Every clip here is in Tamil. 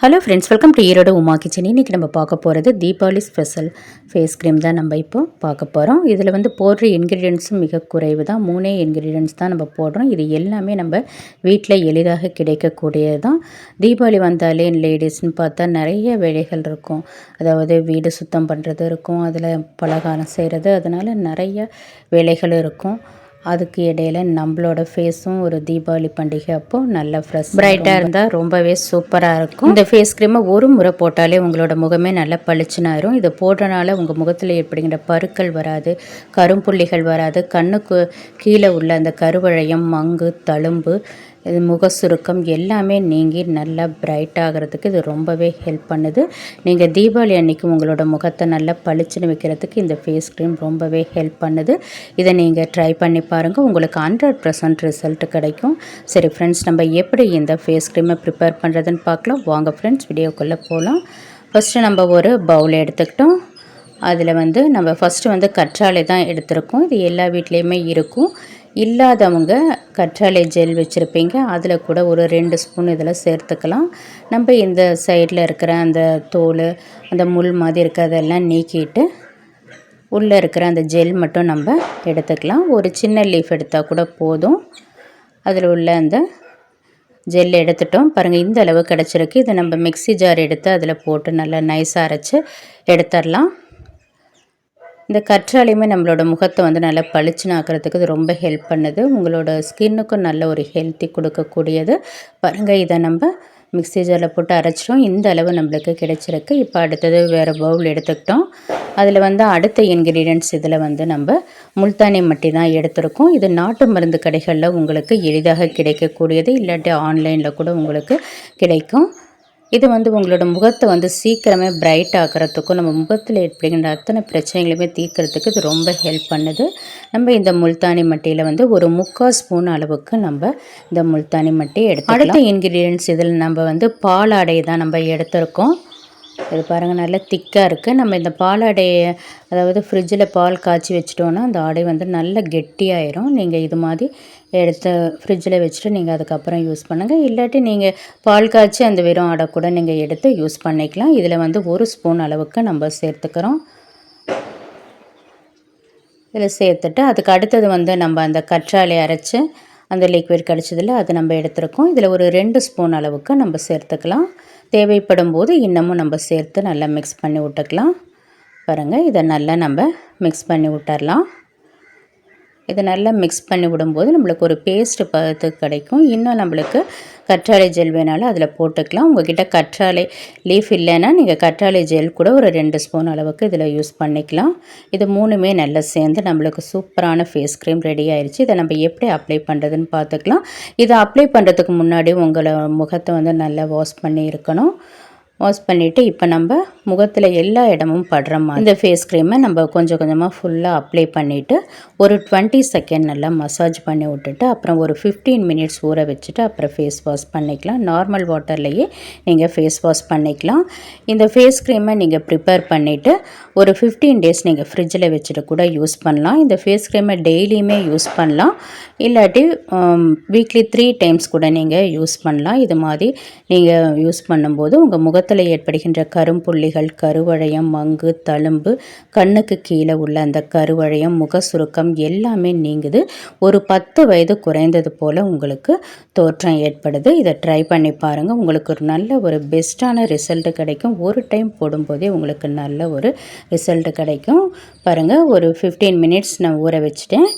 Hello friends welcome to Erode Uma kitchen இன்றைக்கி நம்ம பார்க்க போகிறது தீபாவளி ஸ்பெஷல் ஃபேஸ் க்ரீம் தான் நம்ம இப்போ பார்க்க போகிறோம் இதில் வந்து போடுற இன்க்ரீடியன்ஸும் மிக குறைவு தான் மூணே இன்க்ரீடியன்ஸ் தான் நம்ம போடுறோம். இது எல்லாமே நம்ம வீட்டில் எளிதாக கிடைக்கக்கூடியது தான் தீபாவளி வந்தாலே லேடிஸ்னு பார்த்தா நிறைய வேலைகள் இருக்கும். அதாவது வீடு சுத்தம் பண்ணுறது இருக்கும். அதில் பலகாரம் செய்கிறது அதனால் நிறைய வேலைகள் இருக்கும். அதுக்கு இடையில நம்மளோட ஃபேஸும் ஒரு தீபாவளி பண்டிகை அப்போ நல்ல ஃப்ரெஷ் பிரைட்டாக இருந்தால் ரொம்பவே சூப்பராக இருக்கும். இந்த ஃபேஸ் க்ரீமை ஒரு முறை போட்டாலே உங்களோட முகமே நல்லா பளிச்சுனாயிரும். இதை போடுறனால உங்கள் முகத்தில் ஏற்படுகின்ற பருக்கள் வராது கரும்புள்ளிகள் வராது கண்ணுக்கு கீழே உள்ள அந்த கருவழையம் மங்கு தழும்பு இது முக சுருக்கம் எல்லாமே நீங்கி நல்லா பிரைட் ஆகிறதுக்கு இது ரொம்பவே ஹெல்ப் பண்ணுது. நீங்கள் தீபாவளி அன்னைக்கு உங்களோட முகத்தை நல்லா பளிச்சுன்னு வைக்கிறதுக்கு இந்த ஃபேஸ் க்ரீம் ரொம்பவே ஹெல்ப் பண்ணுது. இதை நீங்கள் ட்ரை பண்ணி பாருங்கள் உங்களுக்கு ஹண்ட்ரட் பர்சன்ட் ரிசல்ட் கிடைக்கும். சரி ஃப்ரெண்ட்ஸ் நம்ம எப்படி இந்த ஃபேஸ் க்ரீமை ப்ரிப்பேர் பண்ணுறதுன்னு பார்க்கலாம். வாங்க ஃப்ரெண்ட்ஸ் வீடியோக்குள்ளே போகலாம் ஃபஸ்ட்டு நம்ம ஒரு பவுல் எடுத்துக்கிட்டோம். அதில் வந்து நம்ம ஃபஸ்ட்டு வந்து கற்றாழை தான் எடுத்திருக்கோம். இது எல்லா வீட்லேயுமே இருக்கும். இல்லாதவங்க கற்றாழை ஜெல் வச்சுருப்பீங்க. அதில் கூட ஒரு ரெண்டு ஸ்பூன் இதெல்லாம் சேர்த்துக்கலாம். நம்ம இந்த சைடில் இருக்கிற அந்த தோல் அந்த முள் மாதிரி இருக்கிறதெல்லாம் நீக்கிட்டு உள்ளே இருக்கிற அந்த ஜெல் மட்டும் நம்ம எடுத்துக்கலாம். ஒரு சின்ன லீஃப் எடுத்தால் கூட போதும். அதில் உள்ள அந்த ஜெல் எடுத்துட்டோம். பாருங்கள் இந்த அளவு கிடச்சிருக்கு. இதை நம்ம மிக்சி ஜார் எடுத்து அதில் போட்டு நல்லா நைஸாக அரைச்சி எடுத்துடலாம். இந்த கற்றாலையுமே நம்மளோட முகத்தை வந்து நல்லா பளிச்சுன்னு ஆக்கிறதுக்கு இது ரொம்ப ஹெல்ப் பண்ணுது. உங்களோட ஸ்கின்னுக்கும் நல்ல ஒரு ஹெல்த்தி கொடுக்கக்கூடியது. பாருங்கள் இதை நம்ம மிக்ஸி ஜாரில் போட்டு அரைச்சிட்டோம். இந்த அளவு நம்மளுக்கு கிடைச்சிருக்கு. இப்போ அடுத்தது வேறு பவுல் எடுத்துக்கிட்டோம். அதில் வந்து அடுத்த இன்க்ரீடியன்ட்ஸ் இதில் வந்து நம்ம முல்தானி மட்டி தான் எடுத்திருக்கோம். இது நாட்டு மருந்து கடைகளில் உங்களுக்கு எளிதாக கிடைக்கக்கூடியது. இல்லாட்டி ஆன்லைனில் கூட உங்களுக்கு கிடைக்கும். இது வந்து உங்களோட முகத்தை வந்து சீக்கிரமே பிரைட் ஆக்கிறதுக்கும் நம்ம முகத்தில் ஏற்படுகின்ற அத்தனை பிரச்சனைகளுமே தீர்க்கறதுக்கு இது ரொம்ப ஹெல்ப் பண்ணுது. நம்ம இந்த முல்தானி மட்டியில் வந்து ஒரு முக்கால் ஸ்பூன் அளவுக்கு நம்ம இந்த முல்தானி மட்டி எடுத்து அடுத்த இன்க்ரீடியன்ஸ் இதில் நம்ம வந்து பாலாடை தான் நம்ம எடுத்திருக்கோம். இது பாருங்கள் நல்லா திக்காக இருக்குது நம்ம இந்த பாலாடையை அதாவது ஃப்ரிட்ஜில் பால் காய்ச்சி வச்சிட்டோன்னா அந்த ஆடை வந்து நல்லா கெட்டியாயிரும். நீங்கள் இது மாதிரி எடுத்து ஃப்ரிட்ஜில் வச்சுட்டு நீங்கள் அதுக்கப்புறம் யூஸ் பண்ணுங்கள் இல்லாட்டி நீங்கள் பால் காய்ச்சி அந்த வெறும் ஆடை கூட நீங்கள் எடுத்து யூஸ் பண்ணிக்கலாம். இதில் வந்து ஒரு ஸ்பூன் அளவுக்கு நம்ம சேர்த்துக்கிறோம். இதில் சேர்த்துட்டு அதுக்கு அடுத்தது வந்து நம்ம அந்த கற்றாழை அரைச்சி அந்த லிக்விட் கிடச்சதில் அது நம்ம எடுத்துருக்கோம். இதில் ஒரு ரெண்டு ஸ்பூன் அளவுக்கு நம்ம சேர்த்துக்கலாம். தேவைப்படும் போது இன்னமும் நம்ம சேர்த்து நல்லா மிக்ஸ் பண்ணி விட்டுக்கலாம். பாருங்கள் இதை நல்லா நம்ம மிக்ஸ் பண்ணி விட்டுறலாம். இதை நல்லா மிக்ஸ் பண்ணி விடும்போது நம்மளுக்கு ஒரு பேஸ்ட் பதத்துக்கு கிடைக்கும். இன்னும் நம்மளுக்கு கற்றாழை ஜெல் வேணாலும் அதில் போட்டுக்கலாம். உங்கள்கிட்ட கற்றாழை லீஃப் இல்லைன்னா நீங்கள் கற்றாழை ஜெல் கூட ஒரு ரெண்டு ஸ்பூன் அளவுக்கு இதில் யூஸ் பண்ணிக்கலாம். இது மூணுமே நல்லா சேர்ந்து நம்மளுக்கு சூப்பரான ஃபேஸ் க்ரீம் ரெடி ஆயிடுச்சு இதை நம்ம எப்படி அப்ளை பண்ணுறதுன்னு பார்த்துக்கலாம். இதை அப்ளை பண்ணுறதுக்கு முன்னாடி உங்களை முகத்தை வந்து நல்லா வாஷ் பண்ணி இருக்கணும். வாஷ் பண்ணிவிட்டு இப்போ நம்ம முகத்தில் எல்லா இடமும் படுற மாதிரி இந்த ஃபேஸ் க்ரீமை நம்ம கொஞ்சம் கொஞ்சமாக ஃபுல்லாக அப்ளை பண்ணிவிட்டு ஒரு டுவெண்ட்டி செகண்ட் நல்லா மசாஜ் பண்ணி விட்டுட்டு அப்புறம் ஒரு ஃபிஃப்டீன் மினிட்ஸ் ஊற வச்சுட்டு அப்புறம் ஃபேஸ் வாஷ் பண்ணிக்கலாம். நார்மல் வாட்டர்லேயே நீங்கள் ஃபேஸ் வாஷ் பண்ணிக்கலாம். இந்த ஃபேஸ் க்ரீமை நீங்கள் ப்ரிப்பேர் பண்ணிவிட்டு ஒரு ஃபிஃப்டீன் டேஸ் நீங்கள் ஃப்ரிட்ஜில் வச்சுட்டு கூட யூஸ் பண்ணலாம். இந்த ஃபேஸ் க்ரீமை டெய்லியுமே யூஸ் பண்ணலாம். இல்லாட்டி வீக்லி த்ரீ டைம்ஸ் கூட நீங்கள் யூஸ் பண்ணலாம். இது மாதிரி நீங்கள் யூஸ் பண்ணும்போது உங்கள் முகத்தை முகத்தில் ஏற்படுகின்ற கரும்புள்ளிகள் கருவழையம் மங்கு தழும்பு கண்ணுக்கு கீழே உள்ள அந்த கருவழையம் முக சுருக்கம் எல்லாமே நீங்குது. ஒரு பத்து வயது குறைந்தது போல் உங்களுக்கு தோற்றம் ஏற்படுது. இதை ட்ரை பண்ணி பாருங்கள் உங்களுக்கு ஒரு நல்ல ஒரு பெஸ்ட்டான ரிசல்ட்டு கிடைக்கும். ஒரு டைம் போடும்போதே உங்களுக்கு நல்ல ஒரு ரிசல்ட்டு கிடைக்கும். பாருங்கள் ஒரு ஃபிஃப்டீன் மினிட்ஸ் நான் ஊற வச்சுட்டேன்.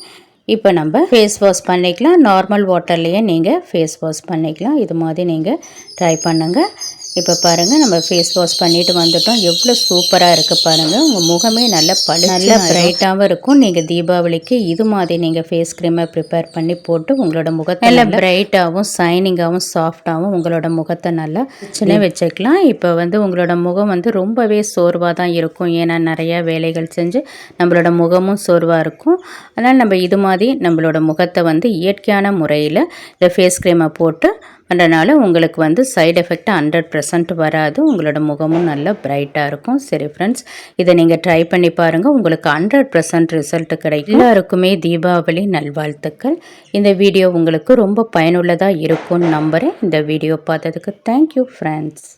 இப்போ நம்ம ஃபேஸ் வாஷ் பண்ணிக்கலாம். நார்மல் வாட்டர்லேயே நீங்கள் ஃபேஸ் வாஷ் பண்ணிக்கலாம். இது மாதிரி நீங்கள் ட்ரை பண்ணுங்கள் இப்போ பாருங்கள் நம்ம ஃபேஸ் வாஷ் பண்ணிட்டு வந்துட்டோம். எவ்வளோ சூப்பராக இருக்குது பாருங்கள் உங்கள் முகமே நல்ல பழு நல்ல பிரைட்டாகவும் இருக்கும். நீங்கள் தீபாவளிக்கு இது மாதிரி நீங்கள் ஃபேஸ் க்ரீமை ப்ரிப்பேர் பண்ணி போட்டு உங்களோட முகத்தை நல்ல பிரைட்டாகவும் சைனிங்காகவும் சாஃப்டாகவும் உங்களோட முகத்தை நல்லா சின்ன வச்சுக்கலாம். இப்போ வந்து உங்களோட முகம் வந்து ரொம்பவே சோர்வாக தான் இருக்கும். ஏன்னா நிறையா வேலைகள் செஞ்சு நம்மளோட முகமும் சோர்வாக இருக்கும். அதனால் நம்ம இது மாதிரி நம்மளோட முகத்தை வந்து இயற்கையான முறையில் இந்த ஃபேஸ் க்ரீமை போட்டு பண்ணுறனால உங்களுக்கு வந்து சைடு எஃபெக்ட் ஹண்ட்ரட் பர்சன்ட் வராது. உங்களோட முகமும் நல்லா பிரைட்டாக இருக்கும். சரி ஃப்ரெண்ட்ஸ் இதை நீங்கள் ட்ரை பண்ணி பாருங்கள் உங்களுக்கு ஹண்ட்ரட் பர்சன்ட் ரிசல்ட் கிடைக்கும். எல்லாருக்குமே தீபாவளி நல்வாழ்த்துக்கள். இந்த வீடியோ உங்களுக்கு ரொம்ப பயனுள்ளதாக இருக்கும்னு நம்புகிறேன் இந்த வீடியோ பார்த்ததுக்கு தேங்க்யூ ஃப்ரெண்ட்ஸ்